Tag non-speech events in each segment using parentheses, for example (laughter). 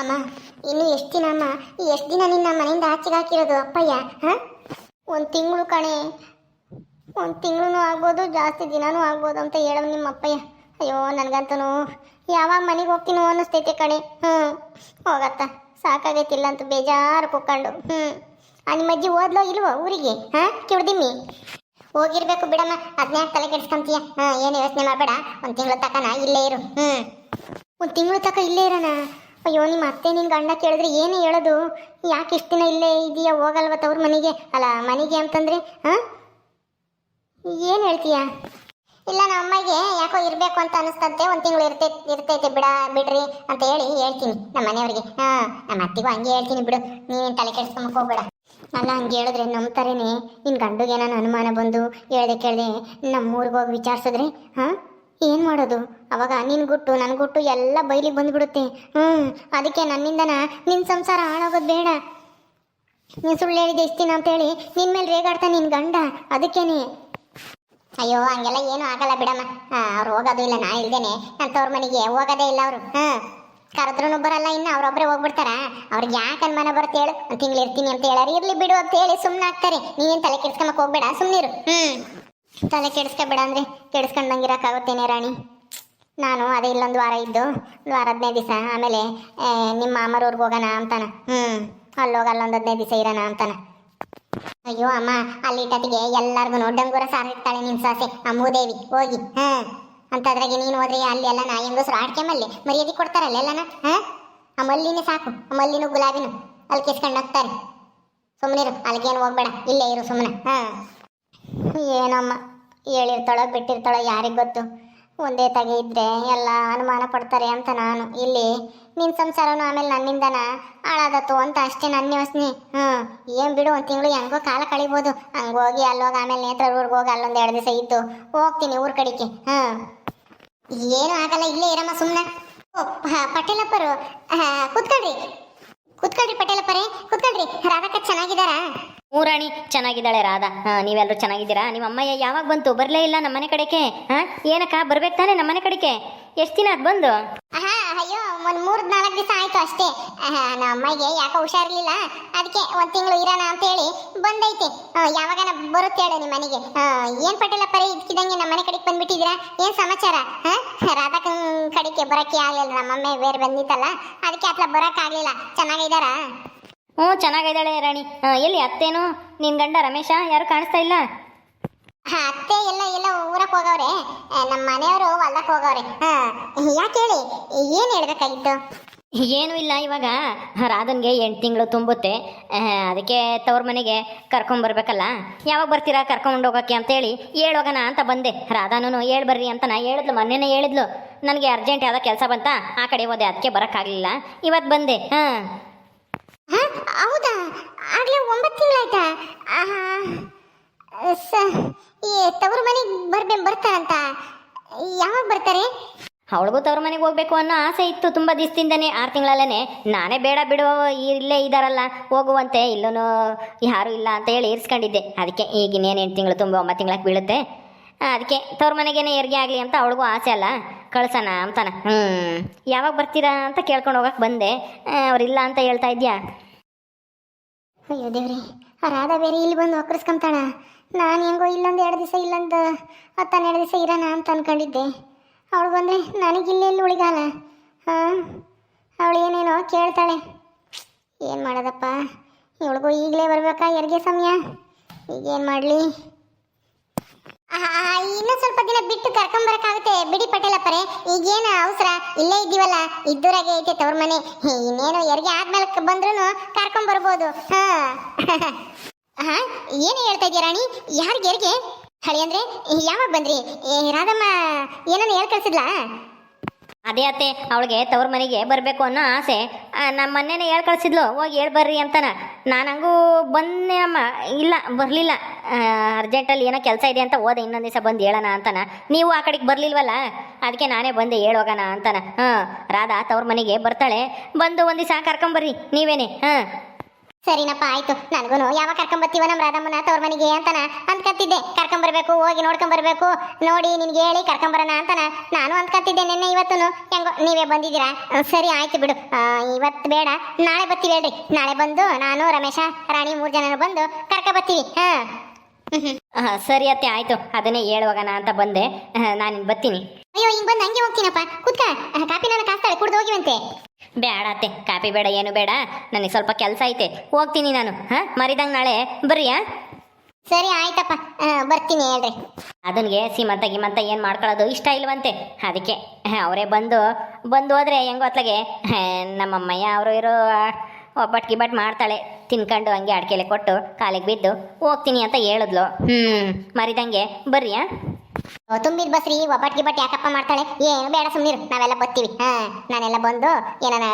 ಅಮ್ಮ, ಇನ್ನು ಎಷ್ಟು ದಿನ ಅಮ್ಮ? ಎಷ್ಟು ದಿನ ನಿನ್ನ ಮನೆಯಿಂದ ಆಚೆಗೆ ಹಾಕಿರೋದು ಅಪ್ಪಯ್ಯ, ಹಾಂ? ಒಂದು ತಿಂಗಳು ಕಣೆ. ಒಂದು ತಿಂಗಳೂ ಆಗ್ಬೋದು, ಜಾಸ್ತಿ ದಿನಾನೂ ಆಗ್ಬೋದು ಅಂತ ಹೇಳೋ ನಿಮ್ಮ ಅಪ್ಪಯ್ಯ. ಅಯ್ಯೋ ನನಗಂತೂ ಯಾವಾಗ ಮನೆಗೆ ಹೋಗ್ತೀನೋ ಅನ್ನಿಸ್ತೈತೆ ಕಣೆ. ಹ್ಞೂ ಹೋಗತ್ತ? ಸಾಕಾಗೈತಿಲ್ಲ ಅಂತ ಬೇಜಾರು ಕುಕ್ಕೊಂಡು ಹ್ಞೂ ಆ ನಿಮ್ಮ ಅಜ್ಜಿ ಓದ್ಲೋ ಇಲ್ವೋ ಊರಿಗೆ? ಹಾಂ? ಕಿಡ್ದಿಮ್ಮಿ? ಹೋಗಿರ್ಬೇಕು ಬಿಡಮ್ಮ. ಅದನ್ನೇ ತಲೆ ಕೆಡ್ಸ್ಕೊಂತೀಯ. ಹಾಂ, ಏನು ಯೋಚನೆ ಮಾಡಬೇಡ. ಒಂದು ತಿಂಗಳು ತಕನ, ಇಲ್ಲೇ ಇರು. ಹ್ಞೂ ಒಂದು ತಿಂಗಳು ತಕ ಇಲ್ಲೇ ಇರೋಣ ಅಯ್ಯೋ, ನಿಮ್ಮ ಅತ್ತೆ ನಿನ್ನ ಗಂಡ ಕೇಳಿದ್ರೆ ಏನು ಹೇಳೋದು? ಯಾಕೆ ಇಷ್ಟು ದಿನ ಇಲ್ಲೇ ಇದೆಯಾ, ಹೋಗಲ್ವ ತವ್ರ ಮನೆಗೆ? ಅಲ್ಲ, ಮನೆಗೆ ಅಂತಂದ್ರೆ ಹಾಂ ಏನು ಹೇಳ್ತೀಯ? ಇಲ್ಲ, ನಮ್ಮ ಅಮ್ಮಗೆ ಯಾಕೋ ಇರಬೇಕು ಅಂತ ಅನಿಸ್ತಂತೆ, ಒಂದು ತಿಂಗಳು ಇರ್ತೈತೆ ಇರ್ತೈತೆ ಬಿಡ, ಬಿಡ್ರಿ ಅಂತ ಹೇಳಿ ಹೇಳ್ತೀನಿ ನಮ್ಮ ಮನೆಯವ್ರಿಗೆ. ಹಾಂ ನಮ್ಮ ಅತ್ತಿಗೂ ಹಂಗೆ ಹೇಳ್ತೀನಿ ಬಿಡು ನೀನು ತಲೆ ಕೆಡ್ಸ್ಕೊಂಬಕ್ ಹೋಗ್ಬೇಡ. ಅಲ್ಲ, ಹಂಗೆ ಹೇಳಿದ್ರೆ ನಂಬ್ತಾರೇನೆ? ನಿನ್ನ ಗಂಡುಗೆ ಏನಾನು ಅನುಮಾನ ಬಂದು ಹೇಳ್ದೆ ಕೇಳ್ದೆ ನಮ್ಮೂರಿಗೆ ಹೋಗಿ ವಿಚಾರಿಸಿದ್ರೆ ಹಾಂ ಏನು ಮಾಡೋದು? ಅವಾಗ ನಿನ್ ಗುಟ್ಟು ನನ್ನ ಗುಟ್ಟು ಎಲ್ಲ ಬೈಲಿಗೆ ಬಂದ್ಬಿಡುತ್ತೆ. ಹ್ಮ್, ಅದಕ್ಕೆ ನನ್ನಿಂದನ ನಿನ್ ಸಂಸಾರ ಹಾಳಾಗೋದು ಬೇಡ. ನೀನ್ ಸುಳ್ಳು ಹೇಳಿದೆ ಇಸ್ತೀನ ಅಂತ ಹೇಳಿ ನಿನ್ನ ಮೇಲೆ ರೇಗಾಡ್ತಾ ನಿನ್ ಗಂಡ. ಅದಕ್ಕೇನೆ. ಅಯ್ಯೋ, ಹಂಗೆಲ್ಲ ಏನು ಆಗಲ್ಲ ಬಿಡಮ್ಮ. ಅವ್ರು ಹೋಗೋದು ಇಲ್ಲ, ನಾ ಇಲ್ದೇನೆ. ನನ್ನ ತವ್ರ ಮನೆಗೆ ಹೋಗೋದೇ ಇಲ್ಲ ಅವರು. ಹಾ ಕರೆದ್ರೂ ಬರಲ್ಲ ಇನ್ನು ಅವ್ರೊಬ್ಬರೇ ಹೋಗ್ಬಿಡ್ತಾರ? ಅವ್ರಿಗೆ ಯಾಕೆ ಅನುಮಾನ ಬರುತ್ತೆ ಹೇಳು? ಒಂದು ತಿಂಗಳು ಇರ್ತೀನಿ ಅಂತ ಹೇಳಾರ, ಇರ್ಲಿ ಬಿಡು ಅಂತ ಹೇಳಿ ಸುಮ್ಮನೆ ಆಗ್ತಾರೆ. ನೀನ್ ತಲೆ ಕೆಡ್ಸ್ಕೊಂಬಕ್ ಹೋಗ್ಬೇಡ ಸುಮ್ಮನಿರು ಹ್ಞೂ ತಲೆ ಕೆಡಿಸ್ಕೊಬೇಡ ಅಂದರೆ ಕೆಡಿಸ್ಕೊಂಡಂಗಿರೋಕ್ಕಾಗುತ್ತೇನೆ ರಾಣಿ. ನಾನು ಅದೇ ಇಲ್ಲೊಂದು ವಾರ ಇದ್ದು, ಒಂದು ವಾರ ಹದಿನೈದು ದಿವಸ, ಆಮೇಲೆ ನಿಮ್ಮ ಮಾಮರೂರ್ಗೆ ಹೋಗೋಣ ಅಂತಾನ. ಹ್ಞೂ ಅಲ್ಲೋಗಿ ಅಲ್ಲೊಂದು ಹದಿನೈದು ದಿವಸ ಇರೋಣ ಅಂತಾನ. ಅಯ್ಯೋ ಅಮ್ಮ, ಅಲ್ಲಿ ಇಟ್ಟತ್ತಿಗೆ ಎಲ್ಲಾರ್ಗು ಡಂಗೂರ ಸಾರಿರ್ತಾಳೆ ನಿಮ್ಮ ಸಾಸೆ ಆ ದೇವಿ, ಹೋಗಿ ಹಾ ಅಂತದ್ರಾಗೆ ನೀನು ಹೋದ್ರೆ ಅಲ್ಲಿ ಎಲ್ಲ ನಾ ಹೆಂಗಸ್ರು ಆಡ್ಕೆಮಲ್ಲಿ ಮರ್ಯಾದೆ ಕೊಡ್ತಾರಲ್ಲ ಎಲ್ಲನ, ಹಾ? ಆ ಮಲ್ಲಿನೇ ಸಾಕು, ಆ ಮಲ್ಲಿನ ಗುಲಾಬಿನ, ಅಲ್ಲಿ ಕಿಸ್ಕೊಂಡು ಹೋಗ್ತಾರೆ ಸುಮ್ಮನಿರು ಅಲ್ಲಿಗೇನು ಹೋಗ್ಬೇಡ, ಇಲ್ಲೇ ಇರು ಸುಮ್ಮನೆ ಹಾ. ಏನಮ್ಮ ಹೇಳಿರ್ತಾಳೋ ಬಿಟ್ಟಿರ್ತಾಳೋ ಯಾರಿಗೆ ಗೊತ್ತು? ಒಂದೇ ತಗೆ ಇದ್ರೆ ಎಲ್ಲ ಅನುಮಾನ ಪಡ್ತಾರೆ ಅಂತ ನಾನು. ಇಲ್ಲಿ ನಿನ್ನ ಸಂಸಾರನು ಆಮೇಲೆ ನನ್ನಿಂದನ? ಹಾಳಾದತ್ತು ಅಂತ ಅಷ್ಟೇ ನನ್ನ ಯೋಚನೆ. ಹ್ಞೂ ಏನು ಬಿಡು, ಒಂದು ತಿಂಗಳು ಹೆಂಗೋ ಕಾಲ ಕಳಿಬೋದು. ಹಂಗೋಗಿ ಅಲ್ಲೋಗಿ ಆಮೇಲೆ ನೇತ್ರ ಊರಿಗೆ ಹೋಗಿ ಅಲ್ಲೊಂದು ಎರಡು ದಿವಸ ಇದ್ದು ಹೋಗ್ತೀನಿ ಊರ ಕಡೆಗೆ. ಹ್ಞೂ ಏನು ಆಗಲ್ಲ, ಇಲ್ಲೇ ಇರಮ್ಮ ಸುಮ್ಮನೆ ಪಟೇಲಪ್ಪರು. ಕುತ್ಕೊಳ್ರಿ ಕುತ್ಕೊಳ್ರಿ. ಕೂತ್ಕೊಳ್ರಿ ಪಟೇಲಪ್ಪರೇ, ಕುತ್ಕೊಳ್ರಿ. ರಾಧಕ್ಕ ಚೆನ್ನಾಗಿದ್ದಾರಾ? ಮೂರಾಣಿ ಚೆನ್ನಾಗಿದ್ದಾಳೆ ರಾಧಾ. ಹಾ ನೀವೆಲ್ಲರೂ ಚೆನ್ನಾಗಿದ್ದೀರಾ? ನಿಮ್ಮ ಅಮ್ಮಯ್ಯ ಯಾವಾಗ ಬಂತು? ಬರಲೇ ಇಲ್ಲ ನಮ್ಮ ಮನೆ ಕಡೆಗೆ. ಹಾ ಏನಕ್ಕ ಬರ್ಬೇಕು ತಾನೆ ನಮ್ಮ ಮನೆ ಕಡೆಗೆ? ಎಷ್ಟು ದಿನ ಅದು ಬಂದು? ಆಹಾ ಅಯ್ಯೋ ಒಂದ್ ಮೂರು ನಾಲ್ಕು ದಿವಸ ಆಯ್ತು ಅಷ್ಟೇ. ಆಹಾ, ನಮ್ಮ ಅಮ್ಮಗೆ ಯಾಕೋ ಹುಷಾರಿರ್ಲಿಲ್ಲ ಅದಕ್ಕೆ ಒಂದ್ ತಿಂಗಳು ಇರೋಣ ಅಂತ ಹೇಳಿ ಬಂದೈತೆ. ಆ, ಯಾವಾಗನ ಬರುತ್ತೆ ಹೇಳು ನಿಮ್ಮ ಮನೆಗೆ. ಏನ್ ಪರಿ ಇದ್ಕಿದಂಗೆ ನಮ್ಮ ಮನೆ ಕಡೆಗೆ ಬಂದ್ಬಿಟ್ಟಿದ್ದೀರಾ? ಏನ್ ಸಮಾಚಾರ? ಹಾ ರಾಧಾಕನ್ ಕಡೆಗೆ ಬರಕ್ಕೆ ಆಗ್ಲಿಲ್ಲ. ನಮ್ಮಮ್ಮ ಬೇರೆ ಬಂದಿತ್ತಲ್ಲ. ಅದಕ್ಕೆ ಅತ್ಲ ಬರಕ್ ಆಗ್ಲಿಲ್ಲ ಚೆನ್ನಾಗಿದ್ದಾರಾ? ಹ್ಞೂ ಚೆನ್ನಾಗಿದ್ದಾಳೆ ರಾಣಿ. ಹಾ, ಎಲ್ಲಿ ಅತ್ತೇನು? ನಿನ್ನ ಗಂಡ ರಮೇಶ ಯಾರು ಕಾಣಿಸ್ತಾ ಇಲ್ಲ? ಹಾ, ಅತ್ತೆ ಎಲ್ಲ ಎಲ್ಲ ಊರಕ್ಕೆ ಹೋಗವ್ರೆ. ನಮ್ಮ ಮನೆಯವರು ಹೊಲಕ್ಕೆ ಹೋಗವ್ರೆ. ಹಾ ಯಾಕೆ ಹೇಳಿ? ಏನು ಹೇಳ್ಬೇಕಾಗಿತ್ತು? ಏನೂ ಇಲ್ಲ ಇವಾಗ. ರಾಧನ್ಗೆ ಎಂಟು ತಿಂಗಳು ತುಂಬುತ್ತೆ. ಅದಕ್ಕೆ ತವ್ರ ಮನೆಗೆ ಕರ್ಕೊಂಬರ್ಬೇಕಲ್ಲ ಯಾವಾಗ ಬರ್ತೀರಾ ಕರ್ಕೊಂಡು ಹೋಗೋಕ್ಕೆ ಅಂತೇಳಿ ಹೇಳೋಗೋಣ ಅಂತ ಬಂದೆ. ರಾಧಾನು ಹೇಳ್ ಬರ್ರಿ ಅಂತ ನಾ ಹೇಳಿದ್ಲು ಮೊನ್ನೆನೇ ಹೇಳಿದ್ಲು. ನನಗೆ ಅರ್ಜೆಂಟ್ ಯಾವುದೋ ಕೆಲಸ ಬಂತಾ ಆ ಕಡೆ ಹೋದೆ ಅದಕ್ಕೆ ಬರೋಕ್ಕಾಗಲಿಲ್ಲ. ಇವತ್ತು ಬಂದೆ. ಹ? ಹೌದಾ? ಆಗ್ಲೇ ಒಂಬತ್ತು. ಸ ಈ ತವರು ಮನೆಗೆ ಬರ್ಬೇ ಬರ್ತಾರಂತ ಯಾವಾಗ ಬರ್ತಾರೆ? ಅವಳಿಗೂ ತವ್ರ ಮನೆಗೆ ಹೋಗ್ಬೇಕು ಅನ್ನೋ ಆಸೆ ಇತ್ತು ತುಂಬ ದಿವಸದಿಂದನೇ, ಆರು ತಿಂಗಳಲ್ಲೇ ನಾನೇ ಬೇಡ ಬಿಡುವ, ಇಲ್ಲೇ ಇದ್ದಾರಲ್ಲ ಹೋಗುವಂತೆ. ಇಲ್ಲೂ ಯಾರು ಇಲ್ಲ ಅಂತ ಹೇಳಿ ಇರಿಸ್ಕೊಂಡಿದ್ದೆ. ಅದಕ್ಕೆ ಈಗ ಇನ್ನೇನು ಎಂಟು ತಿಂಗಳು ತುಂಬ ಒಂಬತ್ತು ತಿಂಗಳಕ್ಕೆ ಬೀಳುತ್ತೆ. ಅದಕ್ಕೆ ತವ್ರ ಮನೆಗೇನೆ ಹೆರಿಗೆ ಆಗಲಿ ಅಂತ ಅವಳಿಗೂ ಆಸೆ ಅಲ್ಲ. ಕಳ್ಸೋಣ ಅಂತಾನೆ. ಹ್ಞೂ ಯಾವಾಗ ಬರ್ತೀರಾ ಅಂತ ಕೇಳ್ಕೊಂಡು ಹೋಗಕ್ಕೆ ಬಂದೆ. ಅವರಿಲ್ಲ ಅಂತ ಹೇಳ್ತಾ ಇದೆಯಾ? ಅಯ್ಯೋ ದೇವ್ರಿ ಆ ಬೇರೆ ಇಲ್ಲಿ ಬಂದು ಒಕ್ಕರಿಸ್ಕೊಂತಾಳ ನಾನು ಹೆಂಗೋ ಇಲ್ಲೊಂದು ಎರಡು ದಿವಸ ಇಲ್ಲೊಂದು ಹತ್ತನ್ನೆರಡು ದಿವಸ ಇರೋಣ ಅಂತ ಅನ್ಕೊಂಡಿದ್ದೆ. ಅವಳು ಬಂದರೆ ನನಗಿಲ್ಲಿ ಎಲ್ಲಿ ಉಳಿಗಾಲ. ಹಾಂ? ಅವಳು ಏನೇನೋ ಕೇಳ್ತಾಳೆ. ಏನು ಮಾಡೋದಪ್ಪ? ಇವಳಿಗೂ ಈಗಲೇ ಬರಬೇಕಾ ಎರಿಗೆ ಸಮಯ? ಈಗೇನು ಮಾಡಲಿ? ಇನ್ನೂ ಸ್ವಲ್ಪ ದಿನ ಬಿಟ್ಟು ಕರ್ಕೊಂಬರಕ್ಕಾಗುತ್ತೆ. ಬಿಡಿ ಪಟೇಲಪ್ಪರೇ ಈಗೇನು ಅವಸರ? ಇಲ್ಲೇ ಇದ್ದೀವಲ್ಲ? ಇದ್ದೂರಾಗೆ ಐತೆ ತವ್ರ ಮನೆ. ಇನ್ನೇನು ಎರಿಗೆ ಆದ್ಮೇಲೆ ಬಂದ್ರೂ ಕರ್ಕೊಂಬರ್ಬೋದು ಹಾ. (laughs) ಹಾ, ಏನು ಹೇಳ್ತಾ ಇದೀಯ ರಾಣಿ? ಯಾರಿಗೆ ಹೆರಿಗೆ ಹಳಿ ಅಂದ್ರೆ ಯಾವಾಗ ಬಂದ್ರಿ? ರಾಧಮ್ಮ, ಏನನ್ನ ಹೇಳ್ ಕಳ್ಸಿದ್ಲಾ? ಅದೇ ಅತ್ತೆ, ಅವಳಿಗೆ ತವ್ರ ಮನೆಗೆ ಬರಬೇಕು ಅನ್ನೋ ಆಸೆ. ನಮ್ಮ ಮೊನ್ನೆನೇ ಹೇಳಿ ಕಳಿಸಿದ್ಲು, ಹೋಗಿ ಹೇಳಿ ಬರ್ರಿ ಅಂತಾನ. ನಾನು ಹಂಗೂ ಬಂದೆ ಅಮ್ಮ ಇಲ್ಲ, ಬರಲಿಲ್ಲ. ಅರ್ಜೆಂಟಲ್ಲಿ ಏನೋ ಕೆಲಸ ಇದೆ ಅಂತ ಹೋದೆ, ಇನ್ನೊಂದು ದಿವಸ ಬಂದು ಹೇಳೋಣ ಅಂತಾನ. ನೀವು ಆ ಕಡೆಗೆ ಬರಲಿಲ್ವಲ್ಲ? ಅದಕ್ಕೆ ನಾನೇ ಬಂದೆ ಹೇಳೋಗಣ ಅಂತಾನ. ಹಾಂ ರಾಧಾ ತವ್ರ ಮನೆಗೆ ಬರ್ತಾಳೆ. ಬಂದು ಒಂದು ದಿವಸ ಕರ್ಕೊಂಬರ್ರಿ, ನೀವೇನೆ. ಹಾಂ ಸರಿನಪ್ಪ ಆಯ್ತು. ನನಗೂ ಯಾವಾಗ ಕರ್ಕೊಂಬರ್ತೀವ ನಮ್ಮ ರಾಧಮ್ಮನ ತವ್ರ ಮನೆಗೆ ಅಂತಾನ? ಅಂದ್ಕತ್ತಿದ್ದೆ ಕರ್ಕೊಂಬರ್ಬೇಕು ಹೋಗಿ ನೋಡ್ಕೊಂಬರ್ಬೇಕು ನೋಡಿ ನಿನ್ಗೆ ಹೇಳಿ ಕರ್ಕೊಂಬರೋಣ ಅಂತಾನ. ನಾನು ಅಂದ್ಕತ್ತಿದ್ದೆ ನಿನ್ನೆ ಇವತ್ತು ಹೆಂಗೋ ನೀವೇ ಬಂದಿದ್ದೀರಾ? ಸರಿ ಆಯ್ತು ಬಿಡು. ಇವತ್ತು ಬೇಡ. ನಾಳೆ ಬರ್ತೀವಿ ಹೇಳ್ರಿ. ನಾಳೆ ಬಂದು ನಾನು ರಮೇಶ ರಾಣಿ ಮೂರು ಜನ ಬಂದು ಕರ್ಕ ಬರ್ತೀವಿ. ಹಾ. ಸರಿ ಅತ್ತೆ ಆಯ್ತು. ಅದನ್ನೇ ಹೇಳುವಾಗನ ಅಂತ ಬಂದೆ. ನಾನು ಬರ್ತೀನಿ. ಅಯ್ಯೋ ಹಿಂಗ್ ಬಂದು ಹಂಗೆ ಹೋಗ್ತೀನಪ್ಪ. ಕುತ್ಕ. ಕಾಪಿ ನಾನು ಕಾಸ್ತಾಳೆ ಕುಡ್ದು ಹೋಗಿವಂತೆ. ಬೇಡ ಅತ್ತೆ ಕಾಪಿ ಬೇಡ ಏನು ಬೇಡ. ನನಗೆ ಸ್ವಲ್ಪ ಕೆಲಸ ಐತೆ. ಹೋಗ್ತೀನಿ ನಾನು ಹಾಂ? ಮರಿದಂಗೆ ನಾಳೆ. ಬರ್ರಿಯಾ? ಸರಿ ಆಯ್ತಪ್ಪ. ಬರ್ತೀನಿ ಹೇಳ್ರಿ. ಅದನ್ಗೆ ಸೀಮಂತ ಗಿಮಂತ ಏನು ಮಾಡ್ಕೊಳ್ಳೋದು ಇಷ್ಟ ಇಲ್ವಂತೆ. ಅದಕ್ಕೆ ಅವರೇ ಬಂದು ಬಂದು ಹೋದ್ರೆ ಹೆಂಗೋ ಅತ್ಲಾಗೆ ನಮ್ಮಮ್ಮಯ್ಯ ಅವರು ಇರೋ ಒಬ್ಬಟ್ಟು ಗಿಬ್ಬಟ್ಟು ಮಾಡ್ತಾಳೆ. ತಿನ್ಕೊಂಡು ಹಂಗೆ ಅಡಿಕೆಲೆ ಕೊಟ್ಟು ಕಾಲಿಗೆ ಬಿದ್ದು ಹೋಗ್ತೀನಿ ಅಂತ ಹೇಳಿದ್ಲು. ಹ್ಞೂ ಮರಿದಂಗೆ. ಬರ್ರಿಯಾ? ತುಂಬಿದ್ ಬಸ್ರಿ ಒಬ್ಬಟ್ ಗಿಬ್ಬಟ್ ಯಾಕಪ್ಪ ಮಾಡ್ತಾಳೆ? ಏನು ಬೇಡ ಸುಮ್ಮನಿರು ನಾವೆಲ್ಲ ಬತ್ತೀವಿ. ಹಾ ನಾನೆಲ್ಲ ಬಂದು ಏನಾನ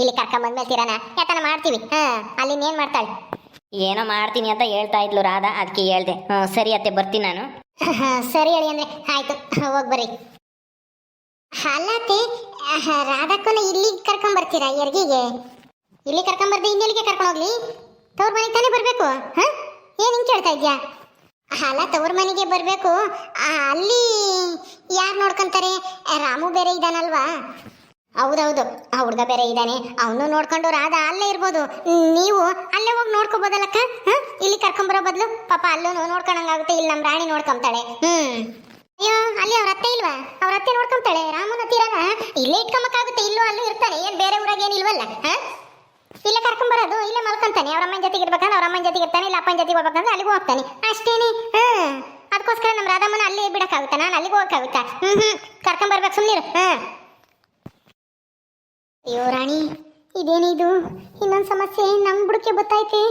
ಇಲ್ಲಿ ಕರ್ಕೊಂಡ್ ಬಂದ್ಮೇಲೆ ಯಾತನ ಮಾಡ್ತೀವಿ. ಹಾ ಅಲ್ಲಿ ಏನ್ ಮಾಡ್ತಾಳೆ? ಏನೋ ಮಾಡ್ತೀನಿ ಅಂತ ಹೇಳ್ತಾ ಇದ್ಲು ರಾಧಾ ಅದಕ್ಕೆ ಹೇಳ್ದೆ. ಹ್ಞೂ ಸರಿ ಅತ್ತೆ ಬರ್ತೀನಿ ನಾನು. ಸರಿ ಹೇಳಿ ಅಂದ್ರೆ ಆಯ್ತು. ಹೋಗ್ ಬರ್ರಿ. ಅಲ್ಲತ್ತೆ ರಾಧಕ್ಕನ ಇಲ್ಲಿ ಕರ್ಕೊಂಡ್ ಬರ್ತೀರಾ ಎರ್ಗಿಗೆ? ಇಲ್ಲಿ ಕರ್ಕೊಂಡ್ ಬರ್ದೆ ಇನ್ನೆಲ್ಲಿಗೆ ಕರ್ಕೊಂಡು ಹೋಗ್ಲಿ? ತವ್ರ ಮನೆಗೆ ತಾನೇ ಬರಬೇಕು? ಹಾ? ಏನ್ ಹಿಂಗ್ ಕೇಳ್ತಾ ಇದ್ಯಾ? ಅಲ್ಲ, ತವ್ರ ಮನೆಗೆ ಬರಬೇಕು. ಅಲ್ಲಿ ಯಾರು ನೋಡ್ಕೊಂತಾರೆ? ರಾಮು ಬೇರೆ ಇದ್ದಾನಲ್ವಾ ಹೌದೌದು ಆ ಹುಡುಗ ಬೇರೆ ಇದ್ದಾನೆ ಅವನು ನೋಡ್ಕೊಂಡು ರಾಧ ಅಲ್ಲೇ ಇರ್ಬೋದು. ನೀವು ಅಲ್ಲೇ ಹೋಗಿ ನೋಡ್ಕೋಬೋದಲ್ಲಕ್ಕ? ಹ್ಮ್ ಇಲ್ಲಿ ಕರ್ಕೊಂಬರೋ ಬದಲು? ಪಾಪ ಅಲ್ಲೂ ನೋಡ್ಕೊಳಂಗಾಗುತ್ತೆ ಇಲ್ಲಿ ನಮ್ಮ ರಾಣಿ ನೋಡ್ಕೊಂತಾಳೆ ಹ್ಞೂ ಅಯ್ಯೋ, ಅಲ್ಲಿ ಅವ್ರ ಅತ್ತೆ ಇಲ್ವಾ? ಅವ್ರ ಅತ್ತೆ ನೋಡ್ಕೊಂತಾಳೆ ರಾಮನ ಹತ್ತಿರನ? ಇಲ್ಲೇ ಇಟ್ಕೊಂಬಕ್ಕಾಗುತ್ತೆ ಇಲ್ಲೂ ಅಲ್ಲೂ ಇರ್ತಾನೆ ಏನು ಬೇರೆ ಊರಾಗ ಏನಿಲ್ವಲ್ಲ ಹ? ಇಲ್ಲೇ ಕರ್ಕೊಂಬರೋದು ಇಲ್ಲೇ ಮಲ್ಕೊಂತಾನೆ. ಅವ್ರ ಅಮ್ಮನ ಜೊತೆಗೆ ಇರ್ಬೇಕಂದ್ರೆ ಅವ್ರ ಅಮ್ಮನ ಜೊತೆಗೆ ಇರ್ತಾನೆ, ಇಲ್ಲ ಅಪ್ಪನ ಜೊತೆಗೆ ಹೋಗ್ಬೇಕಂದ್ರೆ ಅಲ್ಲಿಗೂ ಹೋಗ್ತಾನೆ. ಅಷ್ಟೇನೆ. ಅದಕ್ಕೋಸ್ಕರ ನಮ್ಮ ರಾಧಮ್ಮನ ಅಲ್ಲೇ ಬಿಡಕ್ಕಾಗುತ್ತಾ? ನಾನು ಅಲ್ಲಿಗೆ ಹೋಗಕ್ಕಾಗುತ್ತಾ? ಹ್ಮ್ ಹ್ಮ್. ಕರ್ಕೊಂಬರ್ಬೇಕು ಸುಮ್ಮನಿರು ಹ್ಮ್ ಅಯ್ಯೋ ರಾಣಿ ಇದೇನಿದು ಇನ್ನೊಂದು ಸಮಸ್ಯೆ ನಮ್ಮ ಬುಡಕ್ಕೆ ಗೊತ್ತೈತೆ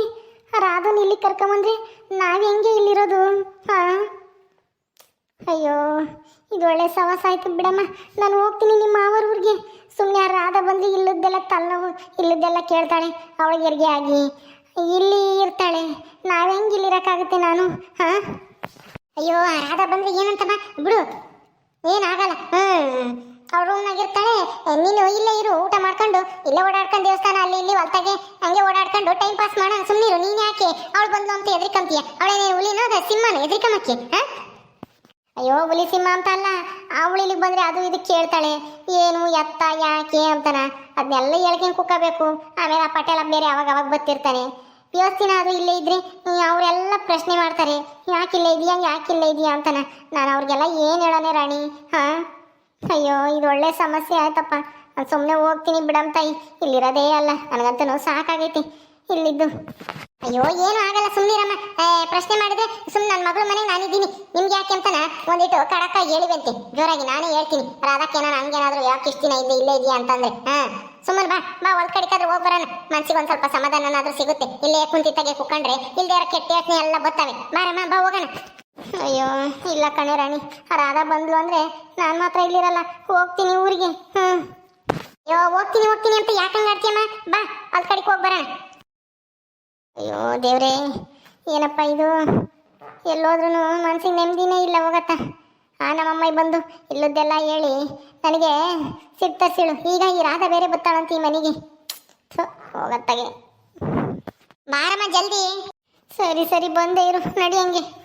ರಾಧನ್ ಇಲ್ಲಿ ಕರ್ಕೊಂಬಂದ್ರೆ ನಾವ್ ಹೆಂಗೆ ಇಲ್ಲಿರೋದು? ಹಾ. ಅಯ್ಯೋ, ಇದು ಒಳ್ಳೆ ಸವಾಸ ಆಯ್ತು ಬಿಡಮ್ಮ. ನಾನು ಹೋಗ್ತೀನಿ ನಿಮ್ಮ ಮಾವರ ಊರಿಗೆ. ಸುಮ್ಮನೆ ರಾಧ ಬಂದು ಇಲ್ಲದ್ದೆಲ್ಲ ತಲ್ಲವು ಇಲ್ಲದ್ದೆಲ್ಲ ಕೇಳ್ತಾಳೆ ಅವಳಿಗೆ ಹೆರಿಗೆ ಆಗಿ. ಇಲ್ಲಿ ಇರ್ತಾಳೆ. ನಾವೇಂಗೆ ಇಲ್ಲಿ ಇಲ್ಲಿರಕ್ಕಾಗುತ್ತೆ ನಾನು, ಹಾ? ಅಯ್ಯೋ ರಾಧ ಬಂದ್ರೆ ಏನಂತಮ್ಮ? ಬಿಡು. ಏನಾಗಲ್ಲ. ಹ್ಞೂ ಅವ್ರ ರೂಮ್ನಾಗಿರ್ತಾಳೆ ನೀನು ಇಲ್ಲೇ ಇರು, ಊಟ ಮಾಡ್ಕೊಂಡು. ಇಲ್ಲೇ ಓಡಾಡ್ಕೊಂಡು ದೇವಸ್ಥಾನ ಅಲ್ಲಿ ಇಲ್ಲಿ ಹೊಲ್ತಾಗೆ ಹಂಗೆ ಓಡಾಡ್ಕೊಂಡು ಟೈಮ್ ಪಾಸ್ ಮಾಡೋಣ ಸುಮ್ಮನಿರು ನೀನು ಯಾಕೆ? ಅವಳು ಬಂದು ಅಂತ ಎದ್ರಿಕಂತೀಯ ಅವಳೇನೇ ಹುಲಿನೋ ಸಿಂಹನ ಎದ್ರಿಕಮಕ್ಕೆ ಹಾ? ಅಯ್ಯೋ, ಹುಲಿ ಸಿಂಹ ಅಂತ ಅಲ್ಲ ಆ ಹುಳಿಲಿಗೆ ಬಂದರೆ ಅದು ಇದು ಕೇಳ್ತಾಳೆ. ಏನು, ಎತ್ತ, ಯಾಕೆ ಅಂತಾನ. ಅದನ್ನೆಲ್ಲ ಹೇಳ್ಕೊಂಡು ಕುಕ್ಕಬೇಕು. ಆಮೇಲೆ ಆ ಪಟೇಲ ಬೇರೆ ಅವಾಗ ಅವಾಗ ಬರ್ತಿರ್ತಾನೆ. ವ್ಯವಸ್ಥಿನ ಅದು ಇಲ್ಲೇ ಇದ್ರೆ ಅವರೆಲ್ಲ ಪ್ರಶ್ನೆ ಮಾಡ್ತಾರೆ. ಯಾಕಿಲ್ಲ ಇದೆಯಾ ಯಾಕಿಲ್ಲ ಇದೆಯಾ ಅಂತಾನ. ನಾನು ಅವ್ರಿಗೆಲ್ಲ ಏನು ಹೇಳೋಣ ರಾಣಿ? ಹಾಂ? ಅಯ್ಯೋ, ಇದು ಒಳ್ಳೆ ಸಮಸ್ಯೆ ಆಯ್ತಪ್ಪ. ನಾನು ಸುಮ್ಮನೆ ಹೋಗ್ತೀನಿ ಬಿಡಮ್ ತಾಯಿ. ಇಲ್ಲಿರೋದೇ ಅಲ್ಲ. ನನಗಂತೂ ಸಾಕಾಗೈತಿ. ಇಲ್ಲಿದ್ದು. ಅಯ್ಯೋ, ಏನು ಆಗಲ್ಲ. ಸುಮ್ಮನಿರಮ್ಮ ಪ್ರಶ್ನೆ ಮಾಡಿದ್ರೆ ಸುಮ್ಮನೆ ನನ್ನ ಮಗಳ ಮನೆಗೆ ನಾನಿದ್ದೀನಿ. ನಿಮ್ಗೆ ಯಾಕೆ ಅಂತನ ಒಂದಿಟ್ಟು ಕಡಕ ಹೇಳಿವಂತೆ. ಜೋರಾಗಿ ನಾನೇ ಹೇಳ್ತೀನಿ. ರಾಧಕ್ಕೇನ ನನ್ಗೇನಾದ್ರೂ ಯಾಕೆ ಇಷ್ಟ ದಿನ ಇಲ್ಲೇ ಇಲ್ಲೇ ಇದೆಯಾ ಅಂತಂದ್ರೆ. ಹಾ, ಸುಮ್ಮನೆ ಬಾ. ಬಾ, ಒಂದ್ ಕಡಿಕಾದ್ರೆ ಹೋಗಿ ಬರೋಣ. ಮನ್ಸಿಗೆ ಒಂದ್ ಸ್ವಲ್ಪ ಸಮಾಧಾನನಾದ್ರೂ ಸಿಗುತ್ತೆ. ಇಲ್ಲೇ ಕುಂತಿತ್ತಾಗೆ ಕುಕ್ಕಂಡ್ರೆ ಇಲ್ದೇ ಇರೋ ಕೆಟ್ಟ ಯೋಚನೆ ಎಲ್ಲ ಬರ್ತಾವೆ. ಬಾರಮ್ಮ, ಬಾ, ಹೋಗೋಣ. ಅಯ್ಯೋ, ಇಲ್ಲ ಕಣೆ ರಾಣಿ. ರಾಧಾ ಬಂದ್ಲು ಅಂದ್ರೆ ನಾನು ಮಾತ್ರ ಇಲ್ಲಿರಲ್ಲ. ಹೋಗ್ತೀನಿ ಊರಿಗೆ. ಹ್ಮ್. ಅಯ್ಯೋ, ಹೋಗ್ತೀನಿ ಹೋಗ್ತೀನಿ ಅಂತ ಯಾಕಂಗ್ ಆಡ್ತೀಯಮ್ಮ ಬಾ, ಅಲ್ಲಿ ಕಡೆಗೆ ಹೋಗಿ ಅಯ್ಯೋ ದೇವ್ರೇ, ಏನಪ್ಪ ಇದು? ಎಲ್ಲೋದ್ರೂ ಮನ್ಸಿಗೆ ನೆಮ್ಮದಿನೇ ಇಲ್ಲ ಹೋಗತ್ತ. ಆ ನಮ್ಮಮ್ಮ ಬಂದು ಇಲ್ಲದ್ದೆಲ್ಲ ಹೇಳಿ ನನಗೆ ಸಿಟ್ಟು ಈಗ ಈ ರಾಧ ಬೇರೆ ಬತ್ತಾಳಂತ ಈ ಮನೆಗೆ. ಹೋಗತ್ತಾಗೆ. ಬಾರಮ್ಮ ಜಲ್ದಿ. ಸರಿ ಸರಿ ಬಂದೇ ಇರು, ನಡಿ ಹಂಗೆ.